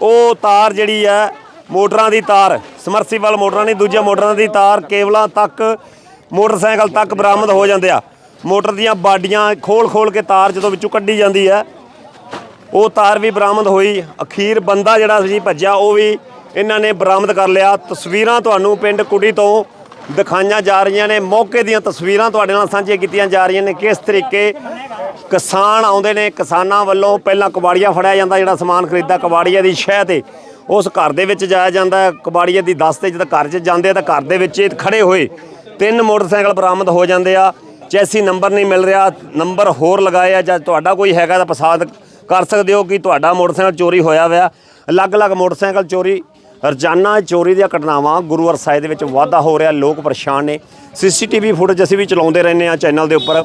ਉਹ ਤਾਰ ਜਿਹੜੀ ਹੈ ਮੋਟਰਾਂ ਦੀ ਤਾਰ, ਸਮਰਸੀਬਲ ਮੋਟਰਾਂ ਨਹੀਂ, ਦੂਜੀਆਂ ਮੋਟਰਾਂ ਦੀ ਤਾਰ ਕੇਬਲਾਂ ਤੱਕ, ਮੋਟਰਸਾਈਕਲ ਤੱਕ ਬਰਾਮਦ ਹੋ ਜਾਂਦੇ ਆ। ਮੋਟਰ ਦੀਆਂ ਬਾਡੀਆਂ ਖੋਲ ਖੋਲ ਕੇ ਤਾਰ ਜਦੋਂ ਵਿੱਚੋਂ ਕੱਢੀ ਜਾਂਦੀ ਹੈ ਉਹ ਤਾਰ ਵੀ ਬਰਾਮਦ ਹੋਈ। ਅਖੀਰ ਬੰਦਾ ਜਿਹੜਾ ਸੀ ਭੱਜਿਆ, ਉਹ ਵੀ ਇਹਨਾਂ ਨੇ ਬਰਾਮਦ ਕਰ ਲਿਆ। ਤਸਵੀਰਾਂ ਤੁਹਾਨੂੰ ਪਿੰਡ ਕੁੜੀ ਤੋਂ ਦਿਖਾਈਆਂ ਜਾ ਰਹੀਆਂ ਨੇ। ਮੌਕੇ ਦੀਆਂ ਤਸਵੀਰਾਂ ਤੁਹਾਡੇ ਨਾਲ ਸਾਂਝੀਆਂ ਕੀਤੀਆਂ ਜਾ ਰਹੀਆਂ ਨੇ। ਕਿਸ ਤਰੀਕੇ ਕਿਸਾਨ ਆਉਂਦੇ ਨੇ, ਕਿਸਾਨਾਂ ਵੱਲੋਂ ਪਹਿਲਾਂ ਕਬਾੜੀਆ ਫੜਿਆ ਜਾਂਦਾ, ਜਿਹੜਾ ਸਮਾਨ ਖਰੀਦਾ ਕਬਾੜੀਆ ਦੀ ਸ਼ਹਿ ਤੇ। ਉਸ ਘਰ ਦੇ ਵਿੱਚ ਜਾਇਆ ਜਾਂਦਾ ਹੈ ਕਬਾੜੀਆ ਦੀ ਦਸ ਤੇ ਜਦੋਂ ਘਰ 'ਚ ਜਾਂਦੇ ਆ ਤਾਂ ਘਰ ਦੇ ਵਿੱਚ ਇਹ ਖੜੇ ਹੋਏ। ਤਿੰਨ ਮੋਟਰਸਾਈਕਲ ਬਰਾਮਦ ਹੋ ਜਾਂਦੇ ਆ। ਚੈਸੀ ਨੰਬਰ ਨਹੀਂ ਮਿਲ ਰਿਹਾ, ਨੰਬਰ ਹੋਰ ਲਗਾਏ ਆ। ਜਾਂ ਤੁਹਾਡਾ ਕੋਈ ਹੈਗਾ ਤਾਂ ਪਸਾਦ ਕਰ ਸਕਦੇ ਹੋ ਕਿ ਤੁਹਾਡਾ ਮੋਟਰਸਾਈਕਲ ਚੋਰੀ ਹੋਇਆ ਹੋਇਆ। ਅਲੱਗ-ਅਲੱਗ ਮੋਟਰਸਾਈਕਲ ਚੋਰੀ ਰੋਜ਼ਾਨਾ ਚੋਰੀ ਦੀਆਂ ਘਟਨਾਵਾਂ ਗੁਰੂਵਰ ਸਾਹਿਬ ਦੇ ਵਿੱਚ ਵਾਧਾ ਹੋ ਰਿਹਾ, ਲੋਕ ਪਰੇਸ਼ਾਨ ਨੇ। ਸੀਸੀਟੀਵੀ ਫੁਟੇਜ ਅਸੀਂ ਵੀ ਚਲਾਉਂਦੇ ਰਹਿੰਦੇ ਆ ਚੈਨਲ ਦੇ ਉੱਪਰ,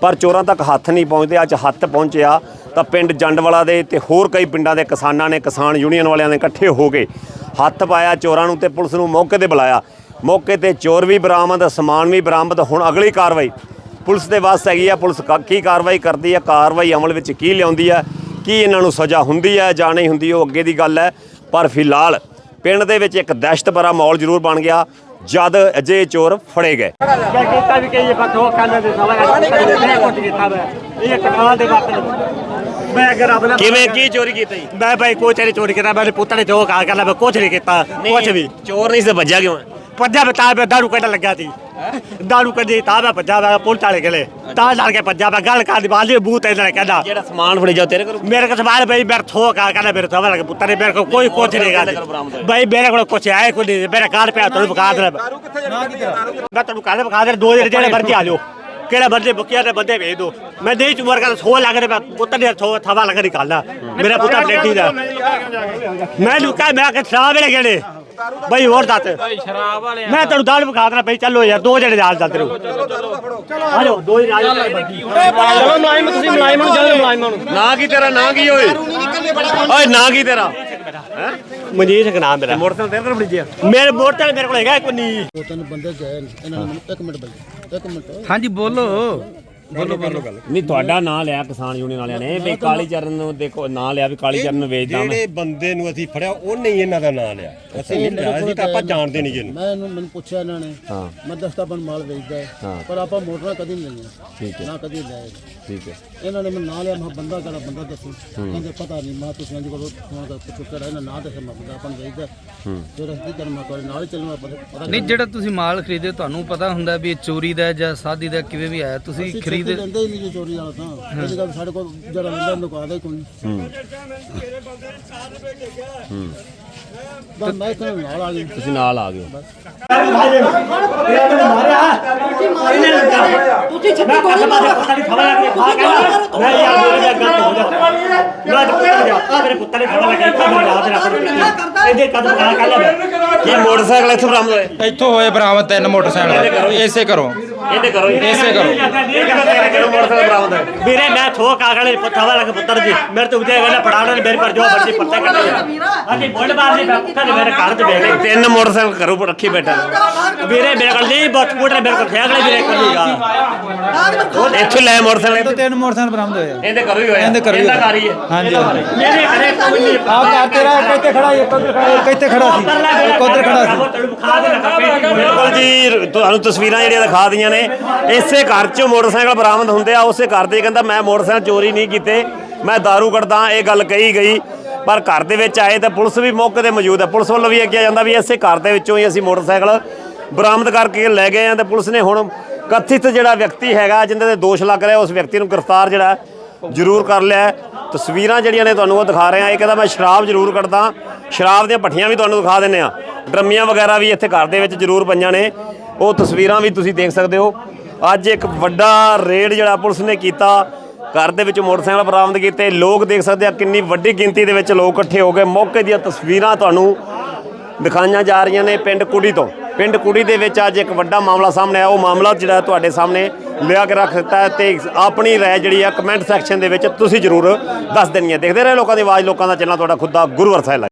ਪਰ ਚੋਰਾਂ ਤੱਕ ਹੱਥ ਨਹੀਂ ਪਹੁੰਚਦੇ, ਅੱਜ ਹੱਥ ਪਹੁੰਚਿਆ ਤਾਂ ਪਿੰਡ ਜੰਡਵਾਲਾ ਦੇ ਤੇ ਹੋਰ ਕਈ ਪਿੰਡਾਂ ਦੇ ਕਿਸਾਨਾਂ ਨੇ, ਕਿਸਾਨ ਯੂਨੀਅਨ ਵਾਲਿਆਂ ਨੇ ਇਕੱਠੇ ਹੋ ਕੇ ਹੱਥ ਪਾਇਆ, ਚੋਰਾਂ ਨੂੰ ਤੇ ਪੁਲਿਸ ਨੂੰ ਮੌਕੇ ਤੇ ਬੁਲਾਇਆ। ਮੌਕੇ ਤੇ ਚੋਰ ਵੀ ਬਰਾਮਦ, ਸਮਾਨ ਵੀ ਬਰਾਮਦ, ਹੁਣ ਅਗਲੀ ਕਾਰਵਾਈ। ਪੁਲਿਸ ਦੇ ਵਾਸਤੇ ਹੈਗੀ ਆ, ਪੁਲਿਸ ਕ- ਕੀ ਕਾਰਵਾਈ ਕਰਦੀ ਹੈ ਕਾਰਵਾਈ ਅਮਲ ਵਿੱਚ ਕੀ ਲਿਆਉਂਦੀ ਹੈ ਕੀ ਇਹਨਾਂ ਨੂੰ ਸਜ਼ਾ ਹੁੰਦੀ ਹੈ ਜਾਂ ਨਹੀਂ ਹੁੰਦੀ, ਉਹ ਅੱਗੇ ਦੀ ਗੱਲ ਹੈ। ਪਰ ਫਿਲਹਾਲ ਪਿੰਡ ਦੇ ਵਿੱਚ ਇੱਕ ਦਹਿਸ਼ਤ ਭਰਾ ਮਾਹੌਲ ਜ਼ਰੂਰ ਬਣ ਗਿਆ ਜਦ ਅਜੇ ਚੋਰ ਫੜੇ ਗਏ। ਕੀਤਾ ਵੀ ਕਈ ਬੱਤੋ ਖਾਣਾ ਦੇ ਸਾਲਾ ਮੈਂ ਕੁੱਟ ਕੀਤਾ ਮੈਂ ਇਹ ਕਟਾਲ ਦੇ ਵਕਤ ਮੈਂ ਅਗਰ ਆਪਣਾ ਕਿਵੇਂ ਕੀ ਚੋਰੀ ਕੀਤੀ? ਮੈਂ ਭਾਈ ਕੋਈ ਤੇਰੀ ਚੋਰੀ ਕੀਤਾ ਮੇਰੇ ਪੁੱਤ ਨੇ ਜੋ ਕਾ ਕਰ ਮੈਂ ਕੁਛ ਨਹੀਂ ਕੀਤਾ ਕੁਛ ਵੀ। ਚੋਰ ਨਹੀਂ ਸੀ ਭੱਜਿਆ ਕਿਉਂ? ਪੱਜਾ ਦਾਰੂ ਕੱਢਣ ਲੱਗਾ ਸੀ ਦਾਰੂ ਕੱਢੀ ਤਾਂ ਮੈਂ ਭੱਜਾ ਮੈਂ ਪੁਲਿਸ ਵਾਲੇ ਗਲੇ ਤਾਂ ਲੜ ਕੇ ਭੱਜਾ ਮੈਂ ਗੱਲ ਕਰਦੀ ਬਾਲੀ ਬੂਤ ਇਹਨਾਂ ਨੇ ਕਹਿੰਦਾ ਜਿਹੜਾ ਸਮਾਨ ਫੜੇ ਜਾ ਤੇਰੇ ਕੋਲ ਮੇਰੇ ਕੋਲ ਸਵਾਲ ਭਾਈ ਮੇਰੇ ਥੋ ਕਾ ਕਹਿੰਦਾ ਮੇਰੇ ਤੋਂ ਲੱਗ ਪੁੱਤਰ ਨੇ ਮੇਰੇ ਕੋਲ ਕੋਈ ਕੁਛ ਨਹੀਂ ਗਾ ਭਾਈ ਮੇਰੇ ਕੋਲ ਕੁਛ ਆਇਆ ਕੋਈ ਨਹੀਂ ਮੇਰਾ ਕਾਰ ਪਿਆ ਤੁਹਾਨੂੰ ਬਕਾ ਦੇ ਮੈਂ ਤੁਹਾਨੂੰ ਕੱਲ ਬਕਾ ਦੇ ਦੋ ਜਿਹੜੇ ਜਿਹੜੇ ਮਰਜ਼ੀ ਆ ਜਾਓ ਕਿਹੜਾ ਬੰਦੇ ਬੁਕਿਆ ਤੇ ਬੰਦੇ ਭੇਜ ਦੋ ਮੈਂ ਨਹੀਂ ਚੁਮਰ ਕਰ ਸੋ ਲੱਗ ਰਿਹਾ ਪੁੱਤਰ ਨੇ ਥੋ ਥਵਾ ਲੱਗ ਨਿਕਾਲਣਾ ਮੇਰਾ ਪੁੱਤਰ ਡੇਟੀ ਦਾ ਮੈਂ ਲੁਕਾ ਮੈਂ ਕਿ ਸ਼ਰਾਬ ਵੇਲੇ ਗਏ ਬਈ ਹੋਰ ਦੱਸ। ਮੈਂ ਤੁਹਾਨੂੰ ਦਾਲ ਬਖਾ ਦੇਣਾ ਬਈ ਚੱਲੋ ਯਾਰ ਦੋ ਜਿਹੜੇ ਨਾਲ ਚੱਲਦੇ ਰਹੋ ਦੋ ਹੀ ਨਾਲ ਚਲੋ ਤੁਸੀਂ ਨੂੰ ਚੱਲੋ ਨੂੰ। ਨਾਂ ਕੀ ਤੇਰਾ ਨਾਂ ਕੀ ਓਏ। ਓਏ ਨਾਂ ਕੀ ਤੇਰਾ। ਮਨਜੀਤ ਸਿੰਘ ਨਾਮ ਮੇਰਾ। ਮੋਟਰਸਾਈਕਲ ਤੇਰੇ ਕੋਲ ਫੜੀਜਿਆ ਮੇਰੇ ਮੋਟਰ ਮੇਰੇ ਕੋਲ ਹੈਗਾ ਕੋਈ ਨਹੀਂ ਹਾਂਜੀ ਬੋਲੋ। ਨਹੀਂ ਤੁਹਾਡਾ ਨਾਂ ਲਿਆ ਕਿਸਾਨ ਯੂਨੀਅਨ ਵਾਲਿਆਂ ਨੇ। ਵੀ ਕਾਲੀ ਚਰਨ ਨੂੰ ਦੇਖੋ ਨਾਂ ਲਿਆ ਵੀ ਕਾਲੀ ਚਰਨ ਨੂੰ ਵੇਚਦਾ ਮੈਂ। ਜਿਹੜੇ ਬੰਦੇ ਨੂੰ ਅਸੀਂ ਫੜਿਆ ਉਹਨੇ ਹੀ ਇਹਨਾਂ ਦਾ ਨਾਂ ਲਿਆ। ਅਸੀਂ ਨਹੀਂ ਲਿਆ ਅਸੀਂ ਤਾਂ ਆਪਾਂ ਜਾਣਦੇ ਨਹੀਂ ਜਿਹਨੂੰ। ਮੈਂ ਇਹਨੂੰ ਮੈਨੂੰ ਪੁੱਛਿਆ ਇਹਨਾਂ ਨੇ ਹਾਂ। ਮੈਂ ਦਸਤਾ ਬਣ ਮਾਲ ਵੇਚਦਾ ਹੈ। ਪਰ ਆਪਾਂ ਮੋਟਰਾਂ ਕਦੀ ਨਹੀਂ ਲਈਆਂ ਠੀਕ ਹੈ। ਨਾ ਕਦੀ ਲਾਇਆ ਠੀਕ ਹੈ। ਇਹਨਾਂ ਨੇ ਮੈਨੂੰ ਨਾਂ ਲਿਆ ਮੈਂ ਕਿਹਾ ਬੰਦਾ ਕਿਹੜਾ ਬੰਦਾ ਦੱਸੋ? ਕਹਿੰਦੇ ਪਤਾ ਨਹੀਂ ਮੈਂ ਤੁਸੀਂ ਇੰਜ ਕਰੋ ਫੋਨ ਕਰ ਪੁੱਛੋ ਕਿਹੜਾ ਇਹਨਾਂ ਨਾਂ ਦੱਸਿਆ ਮੈਂ ਬੰਦਾ ਆਪਾਂ ਨੂੰ ਵੇਚਦਾ ਫਿਰ ਅਸੀਂ ਜਦ ਮੈਂ ਕੋਈ ਨਾਲ ਹੀ ਚੱਲਣਾ ਪਤਾ ਪਤਾ ਨਹੀਂ ਜਿਹੜਾ ਤੁਸੀਂ ਮਾਲ ਖਰੀਦੇ ਤੁਹਾਨੂੰ ਪਤਾ ਹੁੰਦਾ ਵੀ ਇਹ ਚੋਰੀ ਦਾ ਹੈ ਜਾਂ ਸਾਦੀ ਦਾ ਕਿਵੇਂ ਵੀ ਆਇਆ ਤੁਸੀਂ ਖਰੀਦ ਖਰੀਦ ਲੈਂਦੇ ਹੀ ਨਹੀਂ ਜੀ ਚੋਰੀ ਵਾਲਾ ਤਾਂ। ਇਹ ਗੱਲ ਸਾਡੇ ਕੋਲ ਜਿਹੜਾ ਲੈਂਦਾ ਉਹਨੂੰ ਕੋਈ ਆਦਾ ਹੀ। ਬਸ ਮੈਂ ਤਾਂ ਨਾਲ ਆ ਗਈ ਤੁਸੀਂ ਨਾਲ ਆ ਗਏ ਤੁਸੀਂ ਛੱਡੀ ਗੋਲੀ ਮਾਰ ਪਤਾ ਨਹੀਂ ਖਬਰ ਲੱਗੀ ਖਾ ਕੇ ਮੈਂ ਯਾਰ ਮੇਰੇ ਗਲਤ ਹੋ ਜਾਂਦਾ ਮੈਂ ਤਾਂ ਪੁੱਤਰ ਜਾ ਆ ਮੇਰੇ ਪੁੱਤਰ ਨੇ ਖਬਰ ਲੱਗੀ ਖਬਰ ਯਾਦ ਰੱਖ ਇਹਦੇ ਕਦਮ ਖਾ ਕੇ ਲੈ ਕੀ ਮੋਟਰਸਾਈਕਲ ਇੱਥੋਂ ਬਰਾਮਦ ਹੋਏ। ਇੱਥੋਂ ਹੋਏ ਬਰਾਮਦ ਤਿੰਨ ਮੋਟਰਸਾਈਕਲ। ਇਸੇ ਕਰੋ ਇਹਦੇ ਕਰੋ ਇਸੇ ਕਰੋ। ਤੇਰੇ ਕਿਹੜਾ ਮੋਟਰਸਾਈਕਲ ਬਰਾਮਦ ਹੋਏ ਮੇਰੇ ਮੈਂ ਥੋ ਕਾਗਲੇ ਪੁੱਠਾ ਲੱਗ ਪੁੱਤਰ ਜੀ। ਮੇਰੇ ਤੋਂ ਉਜੇ ਵੇਲੇ ਪੜਾਉਣ ਨੇ ਮੇਰੇ ਪਰ ਜੋ ਮਰਜ਼ੀ ਪੱਤੇ ਕੱਢੇ ਅਸੀਂ ਬੋਲ ਬਾਹਰ ਨਹੀਂ ਪੁੱਤਰ ਮੇਰੇ ਘਰ ਚ ਬੈਠੇ। ਤਿੰਨ ਮੋਟਰਸਾਈਕਲ ਘਰੋਂ ਰੱਖੀ ਬੈਠਾ। ਵੀਰੇ ਮੇਰੇ ਕੋਲ ਨਹੀਂ ਬਸ ਸਕੂਟਰ ਮੇਰੇ ਕੋਲ ਫੈਗਲੇ ਵੀਰੇ ਕੱਢੂਗਾ ਇੱਥੋਂ ਲੈ ਮੋਟਰਸਾਈਕਲ। ਤਿੰਨ ਮੋਟਰਸਾਈਕਲ ਬਰਾਮਦ ਹੋਏ ਇਹਦੇ ਘਰੋਂ ਹੀ ਹੋਇਆ ਇਹਦੇ ਹੀ ਇਹਦਾ ਹੋਇਆ। ਘਰ ਹੀ ਹੈ। ਹਾਂਜੀ ਮੇਰੇ ਘਰੇ ਕੋਈ ਨਹੀਂ ਆਹ ਘਰ ਤੇਰਾ ਕਿੱਥੇ ਖੜਾ ਹੈ ਕਿੱਥੇ ਖੜਾ ਸੀ। ਇੱਕ ਉੱਧਰ ਖੜਾ ਸੀ। ਤੈਨੂੰ ਖਾ ਦੇ ਨਾ ਬਿਲਕੁਲ ਜੀ, ਤੁਹਾਨੂੰ ਤਸਵੀਰਾਂ ਜਿਹੜੀਆਂ ਦਿਖਾ ਦਈਆਂ ਨੇ, ਇਸੇ ਘਰ 'ਚੋਂ ਮੋਟਰਸਾਈਕਲ ਬਰਾਮਦ ਹੁੰਦੇ ਆ, ਉਸੇ ਘਰ ਦੇ ਕਹਿੰਦਾ ਮੈਂ ਮੋਟਰਸਾਈਕਲ ਚੋਰੀ ਨਹੀਂ ਕੀਤੇ, ਮੈਂ दारू ਕੱਢਦਾ, ਇਹ ਗੱਲ ਕਹੀ ਗਈ। ਪਰ ਘਰ ਦੇ ਵਿੱਚ ਆਏ ਤਾਂ ਪੁਲਿਸ ਵੀ ਮੌਕੇ ਤੇ ਮੌਜੂਦ ਹੈ। ਪੁਲਿਸ ਵੱਲੋਂ ਵੀ ਇਹ ਕਿਹਾ ਜਾਂਦਾ ਵੀ ਇਸੇ ਘਰ ਦੇ ਵਿੱਚੋਂ ਹੀ ਅਸੀਂ ਮੋਟਰਸਾਈਕਲ ਬਰਾਮਦ ਕਰਕੇ ਲੈ ਗਏ ਆ ਤੇ ਪੁਲਿਸ ਨੇ ਹੁਣ ਕਥਿਤ ਜਿਹੜਾ ਵਿਅਕਤੀ ਹੈਗਾ, ਜਿੰਦੇ ਤੇ ਦੋਸ਼ ਲੱਗ ਰਿਹਾ, ਉਸ ਵਿਅਕਤੀ ਨੂੰ ਗ੍ਰਿਫਤਾਰ ਜਿਹੜਾ ਜ਼ਰੂਰ ਕਰ ਲਿਆ ਤਸਵੀਰਾਂ ਜਿਹੜੀਆਂ ਨੇ ਤੁਹਾਨੂੰ ਉਹ ਦਿਖਾ ਰਹੇ। ਆ ਇਹ ਕਹਿੰਦਾ ਮੈਂ ਸ਼ਰਾਬ ਜ਼ਰੂਰ ਕੱਢਦਾ। ਸ਼ਰਾਬ ਦੀਆਂ ਭੱਠੀਆਂ ਵੀ ਤੁਹਾਨੂੰ ਦਿਖਾ ਦਿੰਨੇ ਆ ਡਰਮੀਆਂ ਵਗੈਰਾ ਵੀ ਇੱਥੇ ਘਰ ਦੇ ਵਿੱਚ ਜ਼ਰੂਰ ਪਈਆਂ ਨੇ। ਉਹ ਤਸਵੀਰਾਂ ਵੀ ਤੁਸੀਂ ਦੇਖ ਸਕਦੇ ਹੋ। ਅੱਜ ਇੱਕ ਵੱਡਾ ਰੇਡ ਜਿਹੜਾ ਪੁਲਿਸ ਨੇ ਕੀਤਾ। ਘਰ ਦੇ ਵਿੱਚ ਮੋਟਰਸਾਈਕਲ ਬਰਾਮਦ ਕੀਤੇ। ਲੋਕ ਦੇਖ ਸਕਦੇ ਆ ਕਿੰਨੀ ਵੱਡੀ ਗਿਣਤੀ ਦੇ ਵਿੱਚ ਲੋਕ ਇਕੱਠੇ ਹੋ ਗਏ। ਮੌਕੇ ਦੀਆਂ ਤਸਵੀਰਾਂ ਤੁਹਾਨੂੰ ਦਿਖਾਈਆਂ ਜਾ ਰਹੀਆਂ ਨੇ ਪਿੰਡ ਕੁੜੀ ਤੋਂ। ਪਿੰਡ ਕੁੜੀ ਦੇ ਵਿੱਚ ਅੱਜ ਇੱਕ ਵੱਡਾ ਮਾਮਲਾ ਸਾਹਮਣੇ ਆਇਆ। ਉਹ ਮਾਮਲਾ ਜਿਹੜਾ ਤੁਹਾਡੇ ਸਾਹਮਣੇ ਲਿਆ ਕੇ ਰੱਖ ਦਿੱਤਾ ਹੈ ਤੇ ਆਪਣੀ ਰਾਏ ਜਿਹੜੀ ਆ ਕਮੈਂਟ ਸੈਕਸ਼ਨ ਦੇ ਵਿੱਚ ਤੁਸੀਂ ਜ਼ਰੂਰ ਦੱਸ ਦੇਣੀ ਹੈ। ਦੇਖਦੇ ਰਹੇ ਲੋਕਾਂ ਦੀ ਆਵਾਜ਼, ਲੋਕਾਂ ਦਾ ਚੱਲਣਾ ਤੁਹਾਡਾ ਖੁਦ ਦਾ ਗੁਰੂਵਰ ਸਾਹਿਬ